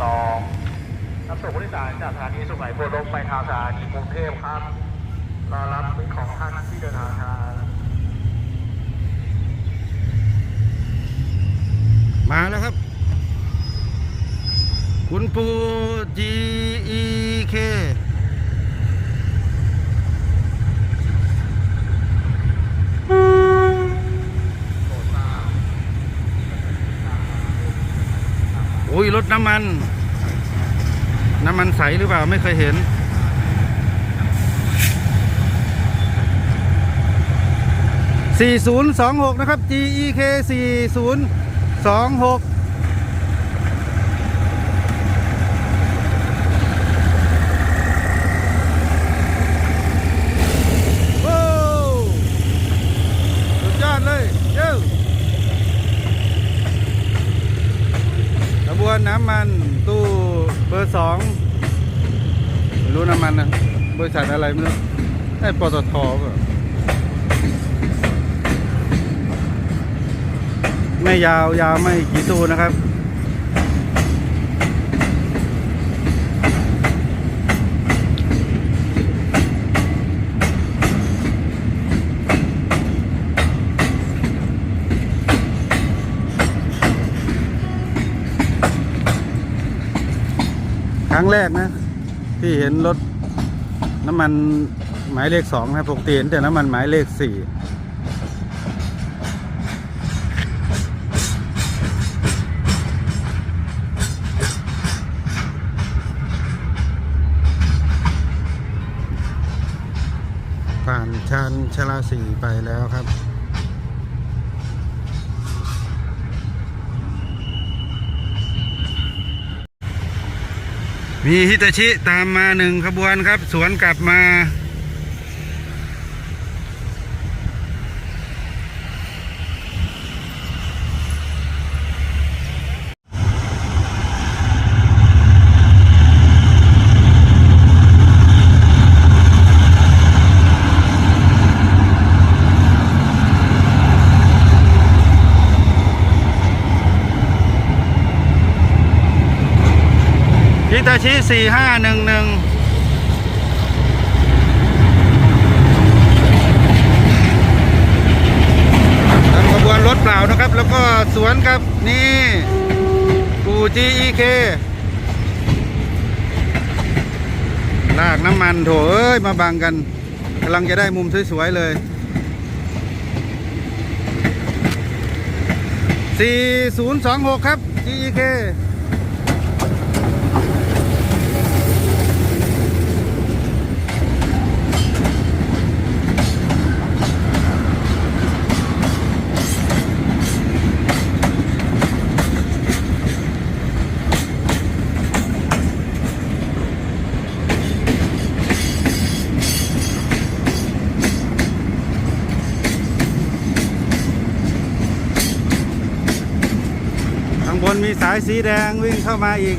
ส่งผู้โดยสารจากสถานีสุไหงโกลงไปทางสถานีกรุงเทพครับรอรับเป็นของท่านที่เดินทางทางมาแล้วครับ คุณปู G E K อ้ยรถน้ำมัน น้ำมันใสหรือเปล่าไม่เคยเห็น 4026 นะครับ GEK 4026 โอ้สุดยอดเลยเย้ขบวนน้ำมันตู้เบอ ร์สองรู้น้ำมันนะบริษัทอะไรไม่รู้ไอ้ปตทก็ไม่ยาวยาวไม่กี่ตู้นะครับ รั้งแรกนะ ที่เห็นรถน้ำมันหมายเลขสองนะปกติเห็นแต่น้ำมันหมายเลขสี่ผ่านชันชลาสี่ไปแล้วครับ มีฮิตาชิตามมาหนึ่งขบวนครับ สวนกลับมา ฮิตาชิสี่ห้าหนึ่งหนึ่งทำขบวนรถเปล่านะครับ แล้วก็สวนครับนี่ปูจีอีเคลากน้ำมันโถเอ้ย มาบังกันกำลังจะได้มุมสวย ๆ เลย 4026 ครับ GEK คนมีสายสีแดงวิ่งเข้ามาอีก